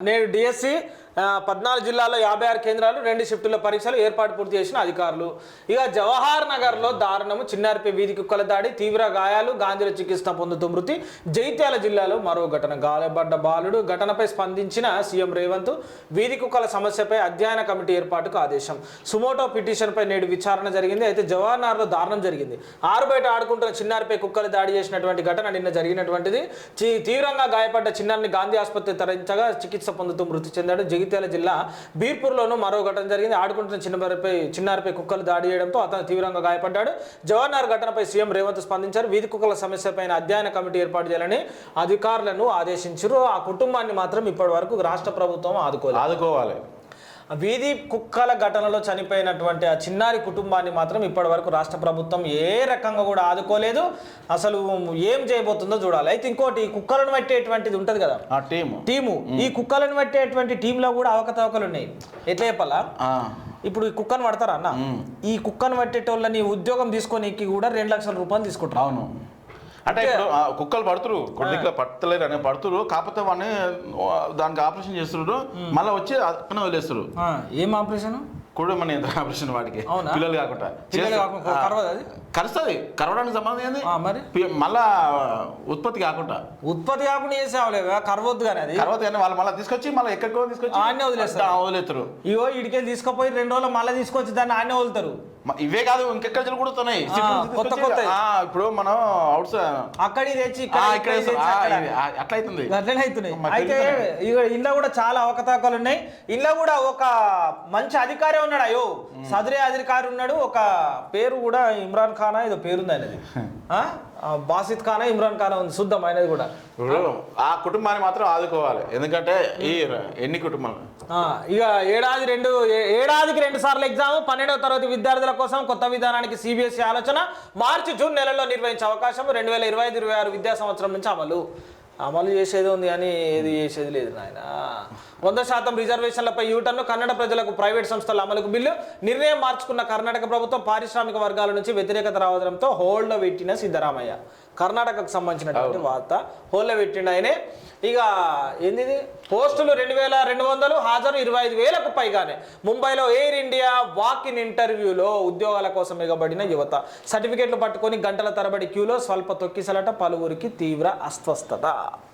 నేను డిఎస్సి పద్నాలుగు జిల్లాల్లో యాభై ఆరు కేంద్రాలు రెండు షిఫ్టుల పరీక్షలు ఏర్పాటు పూర్తి చేసిన అధికారులు. ఇక జవహర్ నగర్లో దారుణము చిన్నారిపై వీధి కుక్కల దాడి తీవ్ర గాయాలు గాంధీల చికిత్స పొందుతూ మృతి. జైత్యాల జిల్లాలో మరో ఘటన. గాయపడ్డ బాలుడు ఘటనపై స్పందించిన సీఎం రేవంత్ వీధి కుక్కల సమస్యపై అధ్యయన కమిటీ ఏర్పాటుకు ఆదేశం. సుమోటో పిటిషన్పై నేడు విచారణ జరిగింది. అయితే జవహర్ నగర్లో దారుణం జరిగింది. ఆరు బయట ఆడుకుంటున్న చిన్నారిపై కుక్కలు దాడి చేసినటువంటి ఘటన నిన్న జరిగినటువంటిది. చి- తీవ్రంగా గాయపడ్డ చిన్నారిని గాంధీ ఆసుపత్రి తరలించగా చికిత్స పొందుతూ మృతి చెందాడు జగిత్యాల జిల్లా బీర్పూర్లోనూ మరో ఘటన జరిగింది. ఆడుకుంటున్న చిన్నవారిపై చిన్నారిపై కుక్కలు దాడి చేయడంతో అతను తీవ్రంగా గాయపడ్డాడు. జవహర్లాల్ ఘటనపై సీఎం రేవంత్ స్పందించారు. వీధి కుక్కల సమస్యపైన అధ్యయన కమిటీ ఏర్పాటు చేయాలని అధికారులను ఆదేశించారు. ఆ కుటుంబాన్ని మాత్రం ఇప్పటి వరకు రాష్ట్ర ప్రభుత్వం ఆదుకోవాలి ఆదుకోవాలి. వీధి కుక్కల ఘటనలో చనిపోయినటువంటి ఆ చిన్నారి కుటుంబాన్ని మాత్రం ఇప్పటి వరకు రాష్ట్ర ప్రభుత్వం ఏ రకంగా కూడా ఆదుకోలేదు. అసలు ఏం చేయబోతుందో చూడాలి. అయితే ఇంకోటి ఈ కుక్కలను పట్టేటువంటిది ఉంటుంది కదా. ఆ టీము. టీము. ఈ కుక్కలను పట్టేటువంటి టీంలో కూడా అవకతవకలు ఉన్నాయి. ఎట్లా చెప్పాలా? ఇప్పుడు ఈ కుక్కను పడతారా అన్న? ఈ కుక్కను పట్టేటోళ్ళని ఉద్యోగం తీసుకోనీకి కూడా రెండు లక్షల రూపాయలు తీసుకుంటారు. అవును. అంటే ఇప్పుడు కుక్కలు పడుతురు. కొద్దిగా పట్టలేరు అని పడుతురు. కాకపోతే వాడిని దానికి ఆపరేషన్ చేస్తున్నారు. మళ్ళీ వచ్చి అక్కడ వదిలేస్తారు ఏం ఆపరేషన్? కూడా మన ఆపరేషన్ వాటికి అవునా? పిల్లలు కాకుండా. కరుస్తుంది. కరవడానికి సంబంధం ఏంది? మరి? మళ్ళా ఉత్పత్తి కాకుండా. ఉత్పత్తి కాకుండా చేసేవాళ్ళు? కరవద్దు కానీ అది? తర్వాత కానీ వాళ్ళు మళ్ళీ తీసుకొచ్చి మళ్ళీ ఎక్కడికో తీసుకొచ్చి ఆడనే వదిలేస్తారు. వదిలేస్తారు ఇగో ఇడికెళ్ళి తీసుకుపోయి రెండు రోజులు మళ్ళీ తీసుకొచ్చి దాన్ని ఆడనే వదులుతారు. ఇవే కాదు ఇంకెక్కడ కూడా ఆ, కొత్త కొత్తవి. ఇప్పుడు మనం అవుట్ అక్కడికి తెచ్చి అక్కడ. అట్లా అవుతుంది అట్లనే అవుతున్నాయి. అయితే ఇంట్లో కూడా చాలా అవకతవకలు ఉన్నాయి. ఇంట్లో కూడా ఒక మంచి అధికారి ఉన్నాడు అయ్యో. సదరే అధికారి ఉన్నాడు ఒక పేరు కూడా ఇమ్రాన్ ఖానా ఏదో పేరుంది ఆయనది. బాసిత్ ఖానా ఇమ్రాన్ ఖానా ఉంది శుద్ధం ఆయనది కూడా. ఆ కుటుంబాన్ని మాత్రం ఆదుకోవాలి. ఎందుకంటే ఈ ఎన్ని కుటుంబాలు? ఇక ఏడాది రెండు ఏడాదికి రెండు సార్లు ఎగ్జామ్ పన్నెండవ తరగతి విద్యార్థుల కోసం కొత్త విధానానికి సిబిఎస్ఈ ఆలోచన మార్చి జూన్ నెలలో నిర్వహించే అవకాశం రెండు వేల ఇరవై ఐదు ఇరవై ఆరు విద్యా సంవత్సరం నుంచి అమలు. అమలు చేసేది ఉంది కానీ ఏది చేసేది లేదు నాయన. వంద శాతం రిజర్వేషన్లపై యూటర్ను కన్నడ ప్రజలకు ప్రైవేట్ సంస్థల అమలుకు బిల్లు. నిర్ణయం మార్చుకున్న కర్ణాటక ప్రభుత్వం పారిశ్రామిక వర్గాల నుంచి వ్యతిరేకత రావడంతో హోల్డ్లో పెట్టిన సిద్ధరామయ్య. కర్ణాటకకు సంబంధించినటువంటి వార్త హోల్డ్లో పెట్టిండు ఆయనే. ఇక ఏంది? పోస్టులు రెండు వేల రెండు వందలు హాజరు ఇరవై ఐదు వేలకు పైగానే. ముంబైలో ఎయిర్ ఇండియా వాక్ ఇన్ ఇంటర్వ్యూలో ఉద్యోగాల కోసం ఎగబడిన యువత. సర్టిఫికెట్లు పట్టుకొని గంటల తరబడి క్యూలో స్వల్ప తొక్కిసలట పలువురికి తీవ్ర అస్వస్థత.